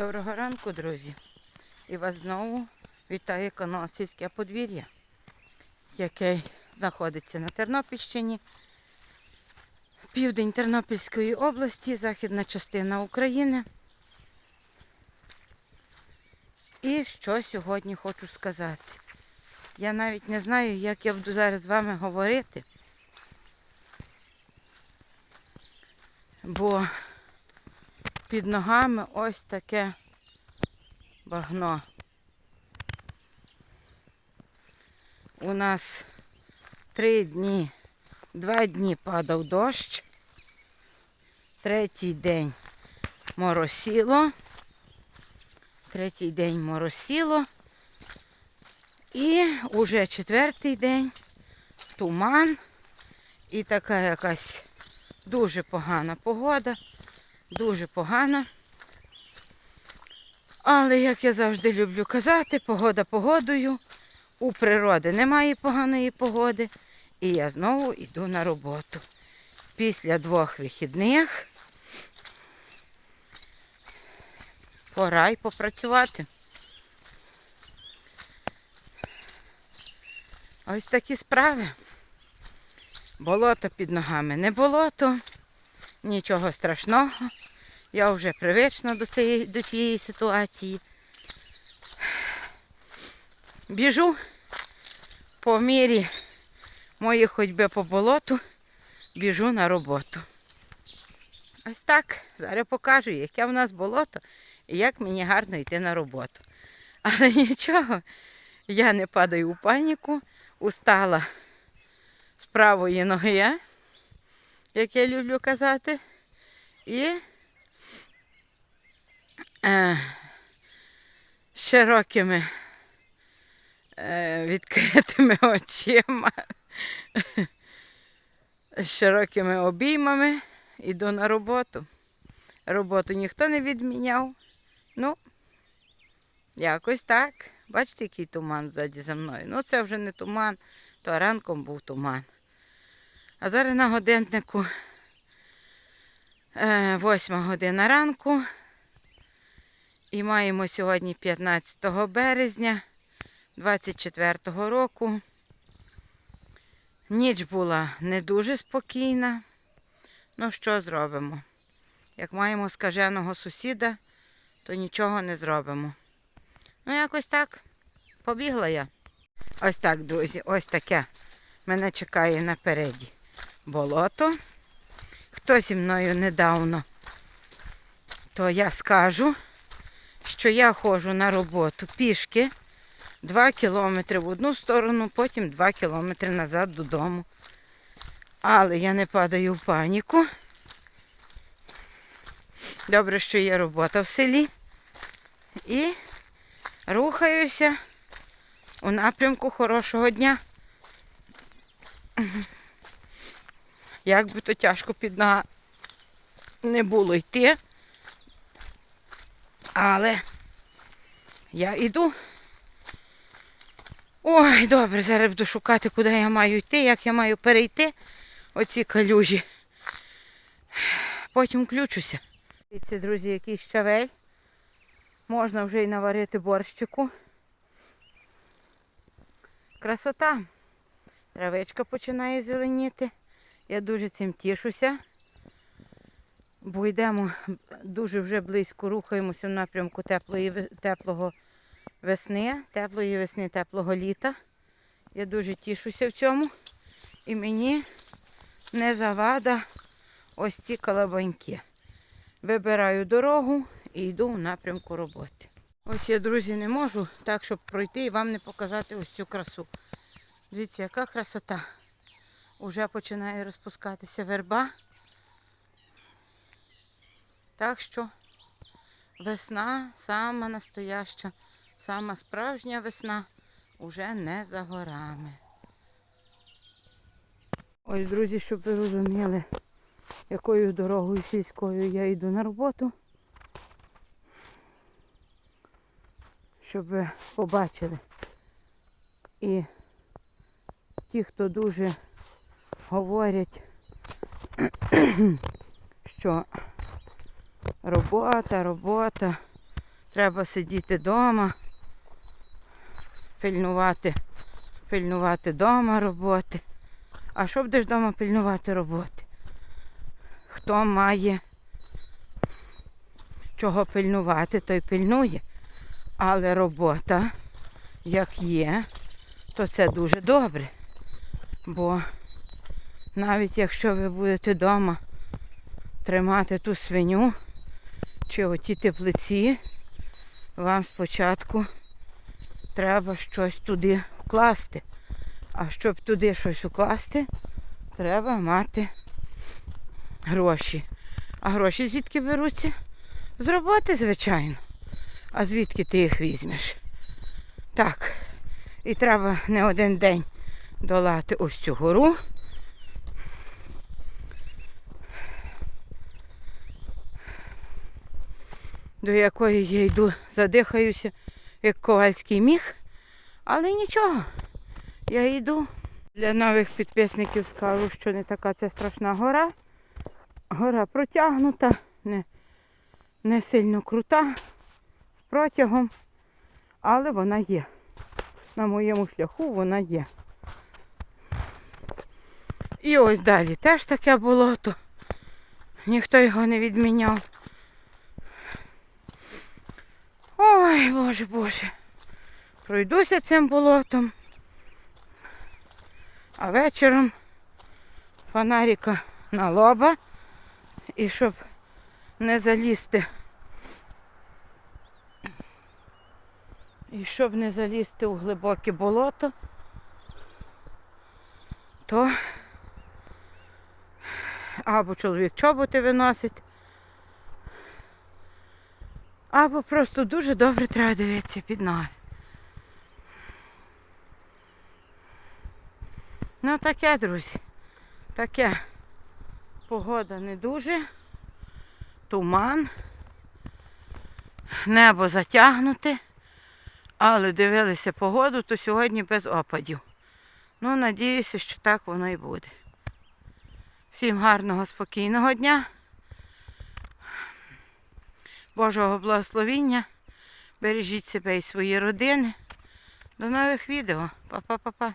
Доброго ранку, друзі. І вас знову вітає канал Сільське подвір'я, який знаходиться на Тернопільщині, південь Тернопільської області, західна частина України. І що сьогодні хочу сказати. Я навіть не знаю, як я буду зараз з вами говорити. Бо під ногами ось таке багно. У нас три дні, два дні падав дощ, третій день моросіло, третій день моросіло і уже четвертий день туман і така якась дуже погана погода. Дуже погана. Але, як я завжди люблю казати, погода погодою. У природи немає поганої погоди. І я знову йду на роботу. Після двох вихідних пора й попрацювати. Ось такі справи. Болото під ногами не болото. Нічого страшного. Я вже привична до цієї, до цієї ситуації. Біжу по мірі моєї ходьби по болоту, біжу на роботу. Ось так. Зараз покажу, яке в нас болото і як мені гарно йти на роботу. Але нічого, я не падаю у паніку, устала з правої ноги як я люблю казати. І е, широкими е, відкритими очима, з широкими обіймами йду на роботу. Роботу ніхто не відміняв. Ну, якось так. Бачите, який туман ззаді за мною. Ну, це вже не туман, то ранком був туман. А зараз на годиннику 8 година ранку. І маємо сьогодні 15 березня 24 року. Ніч була не дуже спокійна. Ну що зробимо? Як маємо скаженого сусіда, то нічого не зробимо. Ну, якось так. Побігла я. Ось так, друзі, ось таке мене чекає напереді болото. Хто зі мною недавно, то я скажу, що я ходжу на роботу пішки 2 кілометри в одну сторону, потім 2 кілометри назад додому. Але я не падаю в паніку. Добре, що є робота в селі. І рухаюся у напрямку хорошого дня. Як би то тяжко під нога не було йти. Але я йду. Ой, добре, зараз буду шукати, куди я маю йти, як я маю перейти оці калюжі. Потім включуся. Дивіться, друзі, який щавель. Можна вже й наварити борщику. Красота. Травичка починає зеленіти. Я дуже цим тішуся, бо йдемо дуже вже близько, рухаємося в напрямку теплої, теплого весни, теплої весни, теплого літа. Я дуже тішуся в цьому. І мені не завада ось ці калабаньки. Вибираю дорогу і йду в напрямку роботи. Ось я, друзі, не можу так, щоб пройти і вам не показати ось цю красу. Дивіться, яка красота. Уже починає розпускатися верба. Так що весна, сама настояща, сама справжня весна уже не за горами. Ось, друзі, щоб ви розуміли, якою дорогою сільською я йду на роботу. Щоб ви побачили. І ті, хто дуже говорять, що робота, робота, Треба сидіти вдома, пильнувати, пильнувати вдома роботи. А що будеш вдома пильнувати роботи? Хто має чого пильнувати, той пильнує. Але робота, як є, то це дуже добре. Бо навіть якщо ви будете вдома тримати ту свиню чи оті теплиці, вам спочатку треба щось туди вкласти. А щоб туди щось вкласти, треба мати гроші. А гроші звідки беруться? З роботи, звичайно. А звідки ти їх візьмеш? Так. І треба не один день долати ось цю гору. До якої я йду, задихаюся, як ковальський міг. Але нічого, я йду. Для нових підписників скажу, що не така це страшна гора. Гора протягнута, не, не сильно крута, з протягом, але вона є. На моєму шляху вона є. І ось далі теж таке болото. Ніхто його не відміняв. Ой, боже, боже. Пройдуся цим болотом. А вечором фонарика на лоба. І щоб не залізти. І щоб не залізти у глибоке болото, то або чоловік чоботи виносить, або просто дуже добре треба дивитися під ноги. Ну таке, друзі. Таке. Погода не дуже. Туман. Небо затягнуте. Але дивилися погоду, то сьогодні без опадів. Ну, надіюся, що так воно і буде. Всім гарного, спокійного дня. Божого благословіння. Бережіть себе і свої родини. До нових відео. Па-па-па-па.